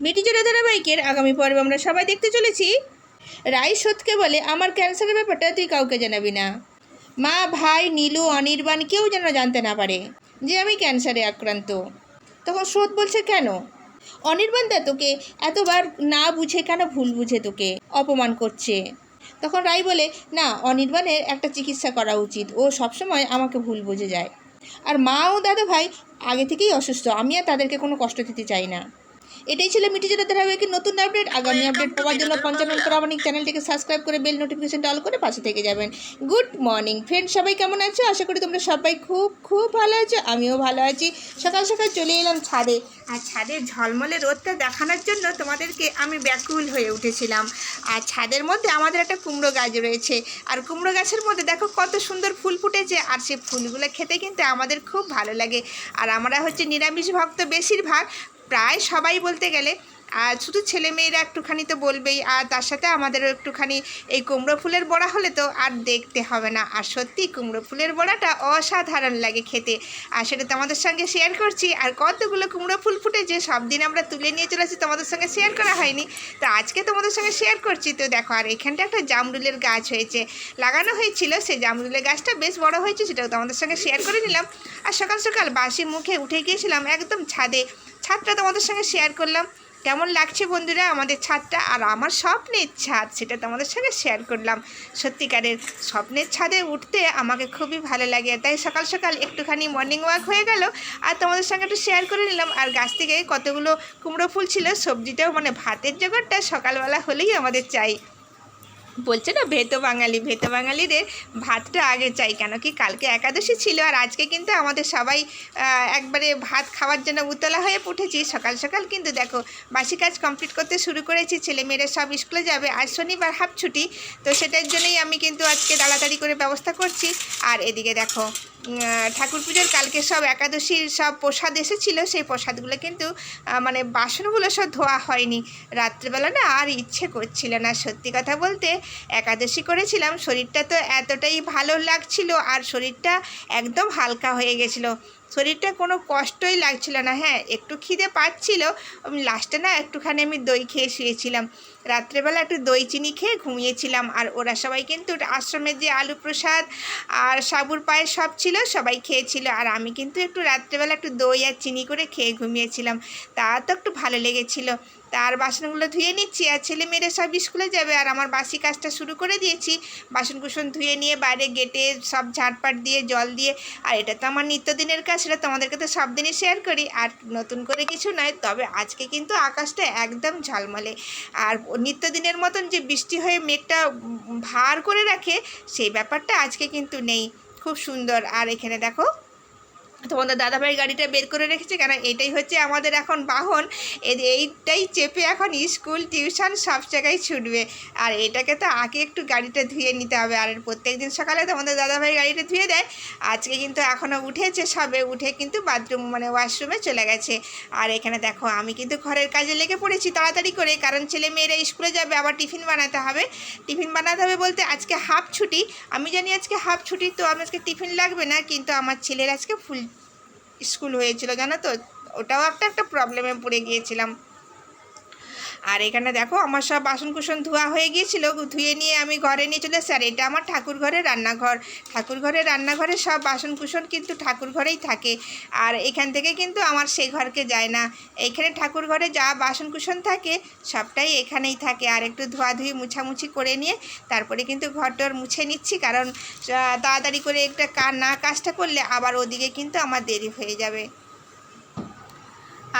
মিটিজোড়া ধারাবাহিকের আগামী পর্বে আমরা সবাই দেখতে চলেছি। রাই সত্যকে বলে, আমার ক্যান্সারের ব্যাপারটা তুই কাউকে জানাবি না। মা, ভাই, নীলু, অনির্বাণ কেউ যেন জানতে না পারে যে আমি ক্যান্সারে আক্রান্ত। তখন সৎ বলছে, কেন? অনির্বাণ দা তোকে এতবার না বুঝে কেন ভুল বুঝে তোকে? অপমান করছে। তখন রাই বলে, না, অনির্বাণের একটা চিকিৎসা করা উচিত। ও সবসময় আমাকে ভুল বুঝে যায়। আর মা ও দাদা ভাই আগে থেকেই অসুস্থ। আমি আর তাদেরকে কোনো কষ্ট দিতে চাই না। এটাই ছিল মিটি জেলা ধারাবাহিকের নতুন আপডেট আগামী আপডেট পাওয়ার জন্য পঞ্চান্ন প্রামাণিক চ্যানেলটিকে সাবস্ক্রাইব করে বেল নোটিফিকেশনটা অল করে পাশে থেকে যাবেন। গুড মর্নিং ফ্রেন্ড সবাই কেমন আছো? আশা করি তোমরা সবাই খুব খুব ভালো আছো আমিও ভালো আছি। সকাল সকাল চলে এলাম ছাদে। আর ছাদে ঝলমলে রোদটা দেখানোর জন্য তোমাদেরকে আমি ব্যাকুল হয়ে উঠেছিলাম। আর ছাদের মধ্যে আমাদের একটা কুমড়ো গাছ রয়েছে। আর কুমড়ো গাছের মধ্যে দেখো কত সুন্দর ফুল ফুটেছে। আর সেই ফুলগুলো খেতে কিন্তু আমাদের খুব ভালো লাগে। আর আমরা হচ্ছে নিরামিষ ভক্ত বেশিরভাগ। প্রায় সবাই বলতে গেলে আর শুধু ছেলে মেয়েরা একটুখানি তো বলবেই, আর তার সাথে আমাদেরও একটুখানি এই কুমড়ো ফুলের বড়া হলে তো আর দেখতে হবে না। আর সত্যি কুমড়ো ফুলের বড়াটা অসাধারণ লাগে খেতে। আর সেটা তোমাদের সঙ্গে শেয়ার করছি। আর কতগুলো কুমড়ো ফুল ফুটেছে, সব দিন আমরা তুলে নিয়ে চলে আসি, তোমাদের সঙ্গে শেয়ার করা হয়নি। তো আজকে তোমাদের সঙ্গে শেয়ার করছি। তো দেখো, আর এখানটা একটা জামরুলের গাছ হয়েছে। লাগানো হয়েছিল, সেই জামরুলের গাছটা বেশ বড় হয়েছে, সেটাও তোমাদের সঙ্গে শেয়ার করে নিলাম। আর সকাল সকাল বাসি মুখে উঠে গিয়েছিলাম একদম ছাদে। ছাদটা তোমাদের সঙ্গে শেয়ার করলাম। কেমন লাগছে বন্ধুরা? আমাদের ছাদটা আর আমার স্বপ্নের ছাদ, সেটা তোমাদের সঙ্গে শেয়ার করলাম। সত্যিকারের স্বপ্নের ছাদে উঠতে আমাকে খুবই ভালো লাগে। তাই সকাল সকাল একটুখানি মর্নিং ওয়াক হয়ে গেল, আর তোমাদের সঙ্গে একটু শেয়ার করে নিলাম। আর গাছ থেকে কতগুলো কুমড়ো ফুল ছিল, সবজিটাও মানে ভাতের জোগাড়টা সকালবেলা হলেই আমাদের চাই। বলছে না, ভেতো বাঙালি, ভেতো বাঙালিদের ভাতটা আগে চাই কেন? কি কালকে একাদশী ছিল আর আজকে কিন্তু আমাদের সবাই একবারে ভাত খাওয়ার জন্য উতলা হয়ে উঠেছি সকাল সকাল কিন্তু দেখো, বাসি কাজ কমপ্লিট করতে শুরু করেছি, ছেলেমেয়েরা সব স্কুলে যাবে আর শনিবার হাফ ছুটি। তো সেটার জন্যই আমি কিন্তু আজকে তাড়াতাড়ি করে ব্যবস্থা করছি। আর এদিকে দেখো ঠাকুর পুজোর কালকে সব একাদশীর সব প্রসাদ এসেছিল, সেই প্রসাদগুলো কিন্তু মানে বাসনগুলো সব ধোয়া হয়নি। রাত্রেবেলা না আর ইচ্ছে করছিল না। সত্যি কথা বলতে একাদশী করেছিলাম, শরীরটা তো এতটাই ভালো লাগছিল আর শরীরটা একদম হালকা হয়ে গেছিল। শরীরটা কোনো কষ্টই লাগছিল না হ্যাঁ একটু খিদে পাচ্ছিল। লাস্টে না একটুখানি আমি দই খেয়ে শুয়েছিলাম। রাত্রেবেলা একটু দই চিনি খেয়ে ঘুমিয়েছিলাম, আর ওরা সবাই কিন্তু আশ্রমের যে আলু প্রসাদ আর সাবুর পায়ের সব ছিল, সবাই খেয়েছিল। আর আমি কিন্তু একটু রাত্রেবেলা একটু দই আর চিনি করে খেয়ে ঘুমিয়েছিলাম। তা তো একটু ভালো লেগেছিলো। তার বাসনগুলো ধুয়ে নিচ্ছি আর ছেলে মেয়েরা সব স্কুলে যাবে আর আমার বাসি কাজটা শুরু করে দিয়েছি। বাসন কুসন ধুয়ে নিয়ে বাইরে গেটে সব ঝাড়পাট দিয়ে, জল দিয়ে। আর এটা তো আমার নিত্যদিনের কাজ, সেটা তোমাদেরকে তো সব দিনই শেয়ার করি। আর নতুন করে কিছু নয়, তবে আজকে কিন্তু আকাশটা একদম ঝলমলে। আর নিত্যদিনের মতন যে বৃষ্টি হয়ে মেঘটা ভার করে রাখে, সেই ব্যাপারটা আজকে কিন্তু নেই। খুব সুন্দর। আর এখানে দেখো তোমাদের দাদাভাই গাড়িটা বের করে রেখেছে, কেন এটাই হচ্ছে আমাদের এখন বাহন। এইটাই চেপে এখন স্কুল, টিউশন সব জায়গায় ছুটবে। আর এটাকে তো আগে একটু গাড়িটা ধুয়ে নিতে হবে, আর প্রত্যেক দিন সকালে তোমাদের দাদাভাই গাড়িটা ধুয়ে দেয়। আজকে কিন্তু এখনও উঠেছে সবে, উঠে কিন্তু বাথরুম মানে ওয়াশরুমে চলে গেছে। আর এখানে দেখো, আমি কিন্তু ঘরের কাজে লেগে পড়েছি তাড়াতাড়ি করে, কারণ ছেলে মেয়েরা স্কুলে যাবে, আবার টিফিন বানাতে হবে। টিফিন বানাতে হবে বলতে আজকে হাফ ছুটি। আমি জানি আজকে হাফ ছুটি, তো আমি আজকে টিফিন লাগবে না, কিন্তু আমার ছেলের আজকে ফুল স্কুল হয়েছিল জানো তো? ওটাও একটা একটা প্রবলেমে পড়ে গিয়েছিলাম। আর এখানে দেখো আমার সব বাসন কুসন ধোয়া হয়ে গিয়েছিল, ধুয়ে নিয়ে আমি ঘরে নিয়ে চলে এসেছি। আর এটা আমার ঠাকুর ঘরের রান্নাঘর। ঠাকুর ঘরের রান্নাঘরে সব বাসন কুসন কিন্তু ঠাকুর ঘরেই থাকে। আর এখান থেকে কিন্তু আমার সেই ঘরকে যায় না। এইখানে ঠাকুর ঘরে যা বাসন কুসন থাকে, সবটাই এখানেই থাকে। আর একটু ধোয়াধুয়ি, মুছামুছি করে নিয়ে তারপরে কিন্তু ঘরটর মুছে নিচ্ছি। কারণ তাড়াতাড়ি করে একটা না কাজটা করলে আবার ওদিকে কিন্তু আমার দেরি হয়ে যাবে।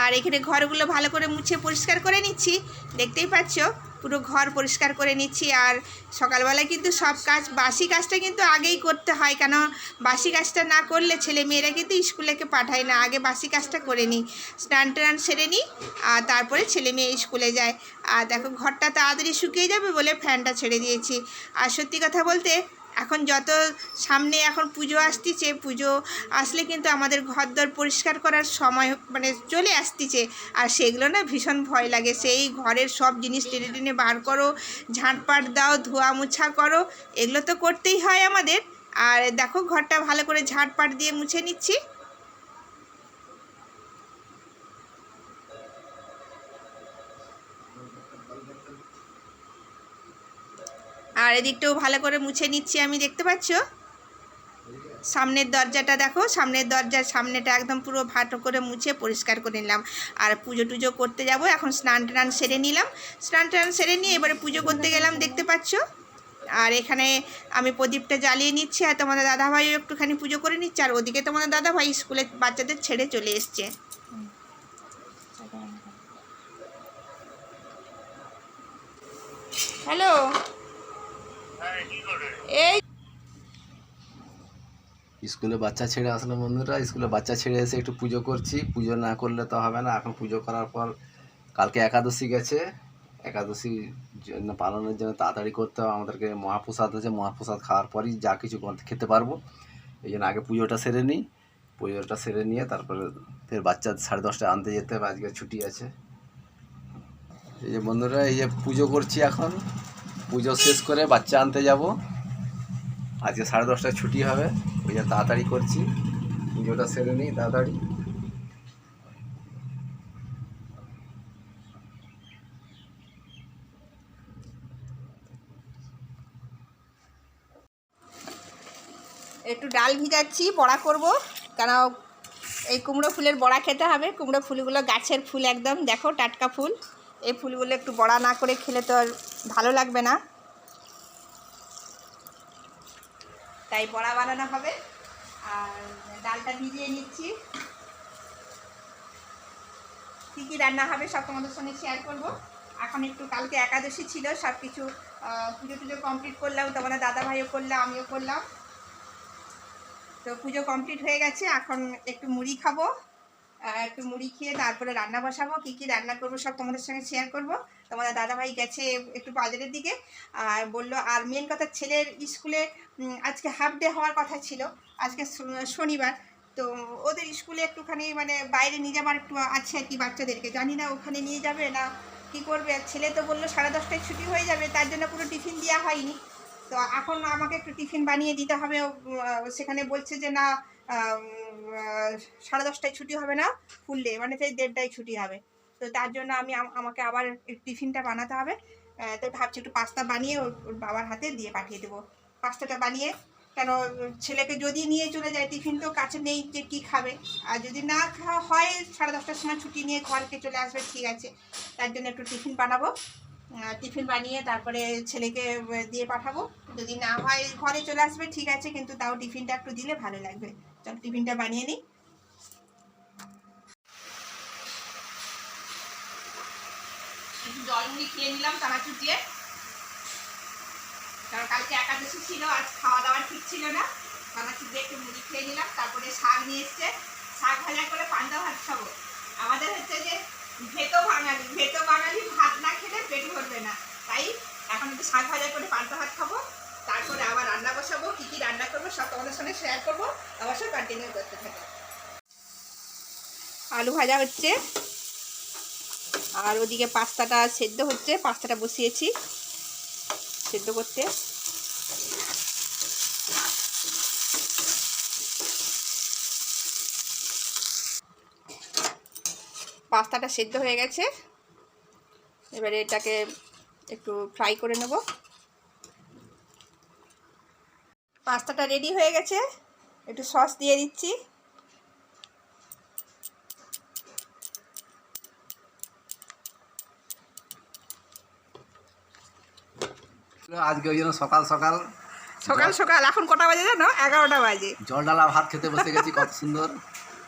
আর এখানে ঘরগুলো ভালো করে মুছে পরিষ্কার করে নিচ্ছি। দেখতেই পাচ্ছ, পুরো ঘর পরিষ্কার করে নিচ্ছি। আর সকালবেলা কিন্তু সব কাজ, বাসি কাজটা কিন্তু আগেই করতে হয়। কেন, বাসি কাজটা না করলে ছেলে মেয়েরা কিন্তু স্কুলেকে পাঠায় না। আগে বাসি কাজটা করে নিই। স্নান টান সেরে নিই, আর তারপরে ছেলে মেয়ে স্কুলে যায়। আর দেখো, ঘরটা তাড়াতাড়ি শুকিয়ে যাবে বলে ফ্যানটা ছেড়ে দিয়েছি। আর সত্যি কথা বলতে এখন যত সামনে এখন পুজো আসতেছে, পুজো আসলে কিন্তু আমাদের ঘরদর পরিষ্কার করার সময় মানে চলে আসতেছে। আর সেগুলো না ভীষণ ভয় লাগে। সেই ঘরের সব জিনিস টেনে টেনে বার করো, ঝাঁটপাট দাও, ধোয়া মুছা করো, এগুলো তো করতেই হয় আমাদের। আর দেখো ঘরটা ভালো করে ঝাঁটপাট দিয়ে মুছে নিচ্ছি। আর এদিকটাও ভালো করে মুছে নিচ্ছি আমি, দেখতে পাচ্ছ? সামনের দরজাটা দেখো, সামনের দরজার সামনেটা একদম পুরো ভাটো করে মুছে পরিষ্কার করে নিলাম। আর পুজো টুজো করতে যাব, এখন স্নান টান সেরে নিলাম। স্নান টান সেরে নিয়ে এবারে পুজো করতে গেলাম, দেখতে পাচ্ছ? আর এখানে আমি প্রদীপটা জ্বালিয়ে নিচ্ছি, আর তোমাদের দাদাভাইও একটুখানি পুজো করে নিচ্ছে, আর ওদিকে তোমাদের দাদাভাই স্কুলে বাচ্চাদের ছেড়ে চলে এসছে। হ্যালো। স্কুলে বাচ্চা ছেড়ে আসলে বন্ধুরা, স্কুলে বাচ্চা ছেড়ে এসে একটু পুজো করছি। পুজো না করলে তো হবে না, এখন পুজো করার পর কালকে একাদশী গেছে। একাদশী জন্য পালনের জন্য তাড়াতাড়ি করতে হবে। আমাদেরকে মহাপ্রসাদ আছে, মহাপ্রসাদ খাওয়ার পরই যা কিছু খেতে পারব। এই জন্য আগে পুজোটা সেরে নিই। পুজোটা সেরে নিয়ে তারপরে ফের বাচ্চা সাড়ে দশটায় আনতে যেতে হবে, আজকে ছুটি আছে। এই যে বন্ধুরা, এই যে পুজো করছি এখন। পুজো শেষ করে বাচ্চা আনতে যাব। আজকে সাড়ে দশটায় ছুটি হবে, ওই জন্য তাড়াতাড়ি করছি। পুজোটা সেরে নিই তাড়াতাড়ি। একটু ডাল ভিজাচ্ছি, বড়া করব। কেন এই কুমড়ো ফুলের বড়া খেতে হবে, কুমড়ো ফুলগুলো গাছের ফুল একদম, দেখো টাটকা ফুল। এই ফুলগুলো একটু বড়া না করে খেলে তো আর ভালো লাগবে না। তাই বড়া বানানো হবে। আর ডালটা ভিজিয়ে নিচ্ছি। কী কী রান্না হবে সব তোমাদের সঙ্গে শেয়ার করব। এখন একটু কালকে একাদশী ছিল সব কিছু পুজো টুজো কমপ্লিট করলাম, তোমাদের দাদা ভাইও করলাম, আমিও করলাম। তো পুজো কমপ্লিট হয়ে গেছে, এখন একটু মুড়ি খাব। একটু মুড়ি খেয়ে তারপরে রান্না বসাবো, কী কী রান্না করব সব তোমাদের সঙ্গে শেয়ার করব। তোমাদের দাদাভাই গেছে একটু বাজারের দিকে আর বলল, আর মেন কথা ছেলের স্কুলে আজকে হাফ ডে হওয়ার কথা ছিল, আজকে শনিবার। তো ওদের স্কুলে একটুখানি মানে বাইরে নিয়ে যাবার একটু আছে আর কি বাচ্চাদেরকে। জানি না ওখানে নিয়ে যাবে না কি করবে। ছেলে তো বলল, সাড়ে দশটায় ছুটি হয়ে যাবে, তার জন্য পুরো টিফিন দেওয়া হয়নি। তো এখন আমাকে একটু টিফিন বানিয়ে দিতে হবে। সেখানে বলছে যে, না সাড়ে দশটায় ছুটি হবে না ডে মানে সেই দেড়টায় ছুটি হবে। তো তার জন্য আমি আমাকে আবার টিফিনটা বানাতে হবে। তো ভাবছি একটু পাস্তা বানিয়ে ওর বাবার হাতে দিয়ে পাঠিয়ে দেবো। পাস্তাটা বানিয়ে, কেন ছেলেকে যদি নিয়ে চলে যায়, টিফিন তো কাছে নেই যে কী খাবে। আর যদি না খাওয়া হয়, সাড়ে দশটার সময় ছুটি নিয়ে ঘরকে চলে আসবে, ঠিক আছে। তার জন্য একটু টিফিন বানাবো। টিফিন বানিয়ে তারপরে ছেলেকে দিয়ে পাঠাবো। যদি না হয়, ঘরে চলে আসবে, ঠিক আছে, কিন্তু তাও টিফিনটা একটু দিলে ভালো লাগবে। চল টিফিনটা বানিয়ে নিই জল মুড়ি খেয়ে নিলাম তারা চুটিয়ে কারণ কালকে একাদশী ছিল, আজ খাওয়া দাওয়া ঠিক ছিল না। তারা চুটিয়ে একটু মুড়ি খেয়ে নিলাম, তারপরে শাক নিয়ে এসছে। শাক ভাজা করে পান্তা ভাত খাব। আমাদের হচ্ছে যে ভেতো বাঙালি ভেতো বাঙালি ভাত না খেলে পেট ভরবে না। তাই এখন একটু শাক ভাজা করে পান্তা ভাত খাব। তারপরে আবার রান্না বসাবো, কী কী রান্না করব সব তোমাদের সঙ্গে শেয়ার করব অবশ্যই কন্টিনিউ করতে থাকো। আলু ভাজা হচ্ছে, আর ওদিকে পাস্তাটা সেদ্ধ হচ্ছে, পাস্তাটা বসিয়েছি সেদ্ধ করতে। পাস্তাটা সেদ্ধ হয়ে গেছে, এবারে এটাকে একটু ফ্রাই করে নেব। পাস্তাটা রেডি হয়ে গেছে। একটু সস দিয়ে দিচ্ছি। আজকে ওই জন্য সকাল সকাল সকাল সকাল এখন কটা বাজে জানো? এগারোটা বাজে। জল ডালা ভাত খেতে বসে গেছি কত সুন্দর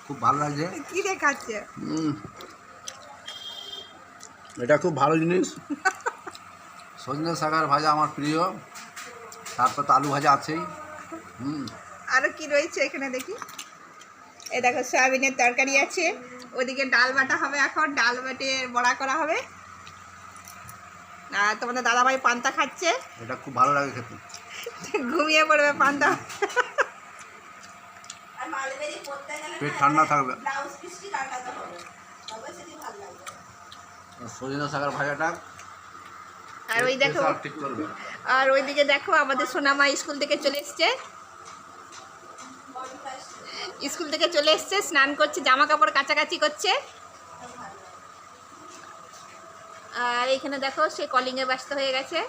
খুব ভালো লাগছে। কি দেখাচ্ছে। এটা খুব ভালো জিনিস। সজনে শাকার ভাজা আমার প্রিয় তারপর তো আলু ভাজা আছেই। আরও কি রয়েছে এখানে দেখি? এ দেখো সয়াবিনের তরকারি আছে। ওদিকে ডাল বাটা হবে এখন ডাল বাটে বড়া করা হবে। আর তোমাদের দাদাভাই পান্তা খাচ্ছে। এটা খুব ভালো লাগে খেতে। ঘুমিয়ে পড়বে পান্তা। পেট ঠান্ডা থাকবে। আর সজনে শাকার ভাজাটা আর ওই দেখো আর ওইদিকে দেখো আমাদের সোনামা স্কুল থেকে চলে এসছে। স্কুল থেকে চলে এসছে, স্নান করছে জামা কাপড় কাচাকাচি করছে। আর এইখানে দেখো, সে কলিংয়ে ব্যস্ত হয়ে গেছে।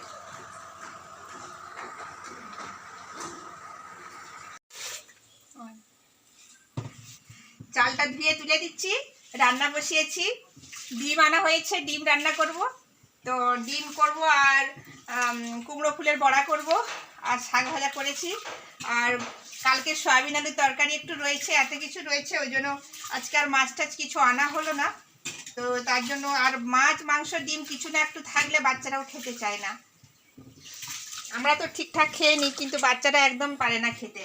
চালটা ধুয়ে তুলে দিচ্ছি, রান্না বসিয়েছি। ডিম আনা হয়েছে, ডিম রান্না করব। তো ডিম করব আর কুমড়ো ফুলের বড়া করব, আর শাক ভাজা করেছি। আর কালকে সয়াবিন আলুর তরকারি একটু রয়েছে, এত কিছু রয়েছে, ওই জন্য আজকে আর মাছ টাছ কিছু আনা হলো না। তো তার জন্য আর মাছ, মাংস, ডিম কিছু না, একটু থাকলে বাচ্চারাও খেতে চায় না। আমরা তো ঠিকঠাক খেয়ে নিই কিন্তু বাচ্চারা একদম পারে না খেতে।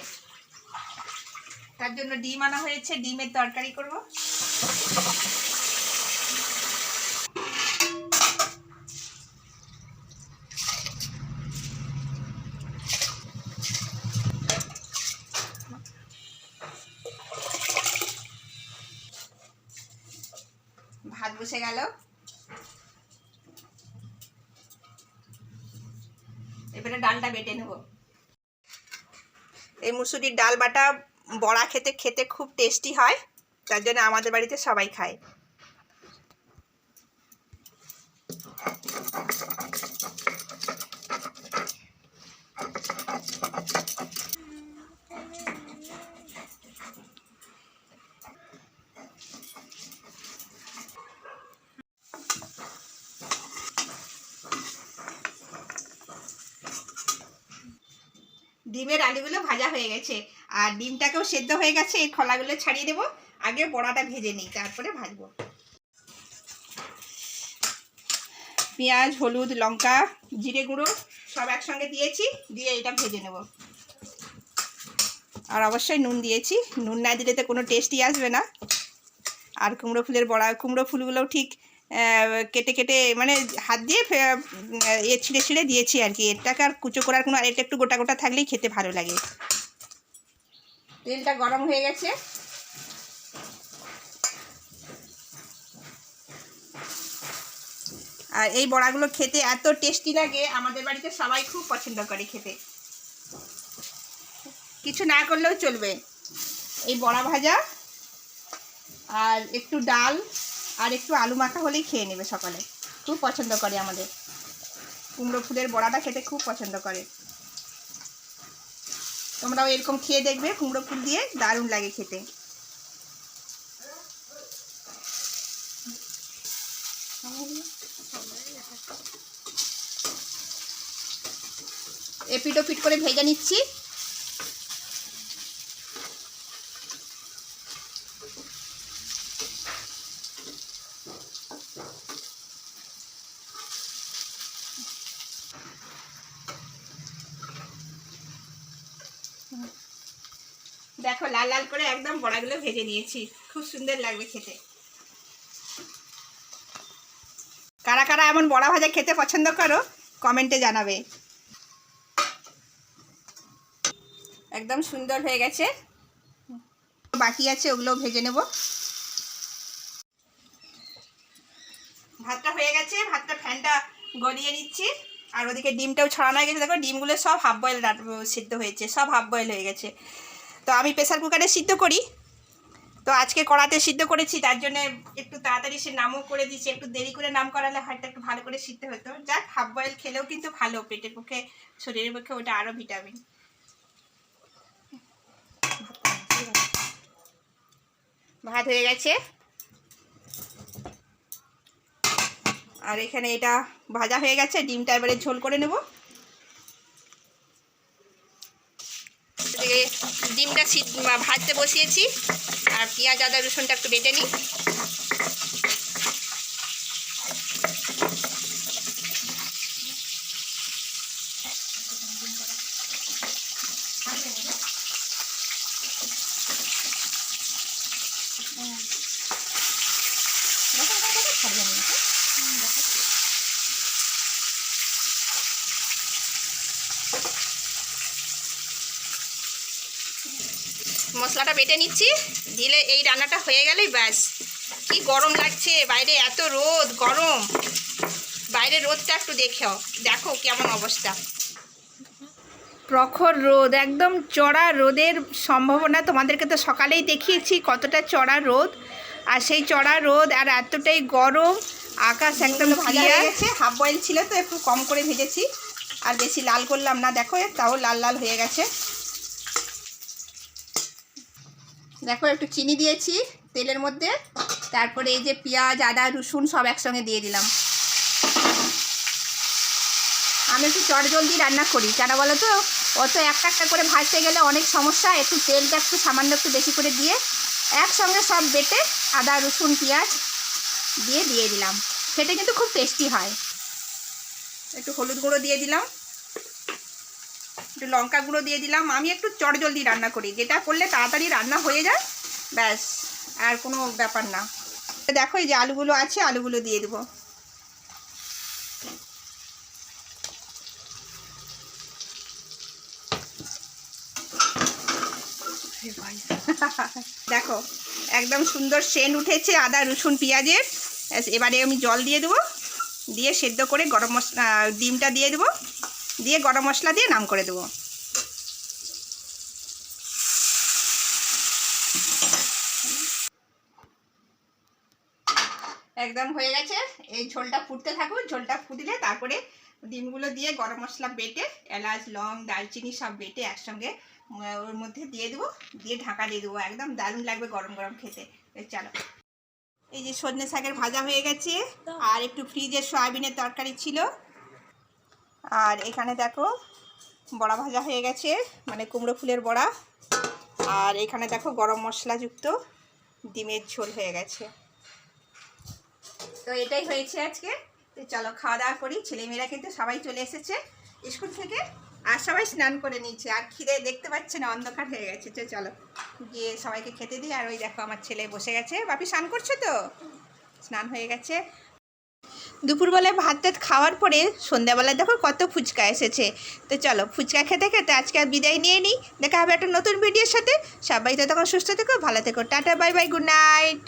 তার জন্য ডিম আনা হয়েছে, ডিমের তরকারি করব। বসে গেল। এবারে ডালটা বেটে নেব। এই মুসুরির ডাল বাটা বড়া খেতে খেতে খুব টেস্টি হয়, তার জন্য আমাদের বাড়িতে সবাই খায়। ডিমের আলুগুলো ভাজা হয়ে গেছে। আর ডিমটাকেও সেদ্ধ হয়ে গেছে, এই খোলাগুলো ছাড়িয়ে দেবো। আগে বড়াটা ভেজে নিই, তারপরে ভাজবো। পেঁয়াজ, হলুদ, লঙ্কা, জিরে গুঁড়ো সব একসঙ্গে দিয়েছি, দিয়ে এটা ভেজে নেব। আর অবশ্যই নুন দিয়েছি। নুন না দিলে তো কোনো টেস্টই আসবে না। আর কুমড়ো ফুলের বড়া, কুমড়ো ফুলগুলোও ঠিক কেটে কেটে মানে হাত দিয়ে এ ছিঁড়ে ছিঁড়ে দিয়েছি আর কি। এটাকে আর কুচো করার কোনো আর এটা একটু গোটা গোটা থাকলেই খেতে ভালো লাগে। তেলটা গরম হয়ে গেছে। আর এই বড়াগুলো খেতে এত টেস্টি লাগে আমাদের বাড়িতে সবাই খুব পছন্দ করে খেতে। কিছু না করলেও চলবে। এই বড়া ভাজা আর একটু ডাল। আর একটু আলু মাখা হলেই খেয়ে নেবে সকালে। খুব পছন্দ করে আমাদের। কুমড়ো ফুলের বড়াটা খেতে খুব পছন্দ করে। তোমরাও এরকম খেয়ে দেখবে, কুমড়ো ফুল দিয়ে দারুণ লাগে খেতে। এপিট ওপিট করে ভেজে নিচ্ছি। দেখো, লাল লাল করে একদম বড়াগুলো ভেজে নিয়েছি। খুব সুন্দর লাগবে খেতে। কারা কারা এমন বড়া ভাজা খেতে পছন্দ করো, কমেন্টে জানাবে। একদম সুন্দর হয়ে গেছে। বাকি আছে ওগুলো ভেজে নেব। ভাতটা হয়ে গেছে, ভাতটা ফ্যানটা গলিয়ে নিচ্ছি। আর ওদিকে ডিমটাও ছড়ানো হয়ে গেছে। দেখো, ডিমগুলো সব হাফ বয়েল সিদ্ধ হয়েছে, সব হাফ বয়েল হয়ে গেছে। তো আমি প্রেশার কুকারে সিদ্ধ করি। তো আজকে কড়াতে সিদ্ধ করেছি, তার জন্য একটু তাড়াতাড়ি সে নামও করে দিয়েছি, একটু দেরি করে নাম করালে হয়তো একটু ভালো করে সিদ্ধ হতো। যাক হাফ বয়েল খেলেও কিন্তু ভালো, পেটের পক্ষে, শরীরের পক্ষে ওটা আরও ভিটামিন ভাত হয়ে গেছে। আর এখানে এটা ভাজা হয়ে গেছে, ডিমটা এবারে ঝোল করে নেব এদিকে ডিমটা সি ভাজতে বসিয়েছি। আর পেঁয়াজ আদা রসুনটা একটু বেটে নিই। মশলাটা বেটে নিচ্ছি দিলে এই রান্নাটা হয়ে গেলেই ব্যাস। কি গরম লাগছে বাইরে এত রোদ গরম। বাইরে রোদটা একটু দেখো দেখো কেমন অবস্থা। প্রখর রোদ একদম চড়া রোদের সম্ভাবনা তোমাদেরকে তো সকালেই দেখিয়েছি কতটা চড়া রোদ। আর সেই চড়া রোদ আর এতটাই গরম আকাশ একদম ভাজা হয়ে গেছে হাফ বয়েল ছিল তো একটু কম করে ভেজেছি। আর বেশি লাল করলাম না দেখো তাও লাল লাল হয়ে গেছে। দেখো একটু চিনি দিয়েছি তেলের মধ্যে। তারপরে এই যে পেঁয়াজ, আদা, রসুন সব একসঙ্গে দিয়ে দিলাম। আমি একটু চটজলদি রান্না করি, কেন বলো তো? অত একটা একটা করে ভাজতে গেলে অনেক সমস্যা, একটু তেলটা একটু সামান্য একটু বেশি করে দিয়ে একসঙ্গে সব বেটে আদা, রসুন, পেঁয়াজ দিয়ে দিয়ে দিলাম। খেতে কিন্তু খুব টেস্টি হয়। একটু হলুদ গুঁড়ো দিয়ে দিলাম। একটু লঙ্কা গুঁড়ো দিয়ে দিলাম। আমি একটু চটজলদি রান্না করি। যেটা করলে তাড়াতাড়ি রান্না হয়ে যায়, ব্যাস, আর কোনো ব্যাপার না। দেখো, এই যে আলুগুলো আছে, আলুগুলো দিয়ে দেবো। দেখো, একদম সুন্দর সেন্ট উঠেছে আদা, রসুন, পেঁয়াজের। এবারে আমি জল দিয়ে দেবো। দিয়ে সেদ্ধ করে গরম মশলা ডিমটা দিয়ে দেবো। দিয়ে গরম মশলা দিয়ে নাম করে দেবো। একদম হয়ে গেছে। এই ঝোলটা ফুটতে থাকুক ঝোলটা ফুটলে তারপরে ডিমগুলো দিয়ে গরম মশলা বেটে এলাচ লং দারচিনি সব বেটে একসঙ্গে ওর মধ্যে দিয়ে দেবো। দিয়ে ঢাকা দিয়ে দেবো। একদম দারুণ লাগবে গরম গরম খেতে। চলো। এই যে সজনে শাকের ভাজা হয়ে গেছে। আর একটু ফ্রিজে সয়াবিনের তরকারি ছিল। আর এখানে দেখো বড়া ভাজা হয়ে গেছে মানে কুমড়ো ফুলের বড়া। আর এখানে দেখো গরম মশলাযুক্ত ডিমের ঝোল হয়ে গেছে। তো এটাই হয়েছে আজকে। তো চলো খাওয়া দাওয়া করি। ছেলেমেয়েরা কিন্তু সবাই চলে এসেছে স্কুল থেকে, আর সবাই স্নান করে নিচ্ছে আর খিদে দেখতে পাচ্ছে না, অন্ধকার হয়ে গেছে। তো চলো গিয়ে সবাইকে খেতে দিই। আর ওই দেখো আমার ছেলে বসে গেছে। বাপি, স্নান করছ তো? স্নান হয়ে গেছে। দুপুরবেলায় ভাত টাত খাওয়ার পরে সন্ধ্যাবেলায় দেখো কত ফুচকা এসেছে। তো চলো ফুচকা খেতে খেতে আজকে আর বিদায় নিয়ে নিই। দেখা হবে একটা নতুন ভিডিওর সাথে। সবাই তো তখন সুস্থ থেকো, ভালো থেকো। Tata bye bye good night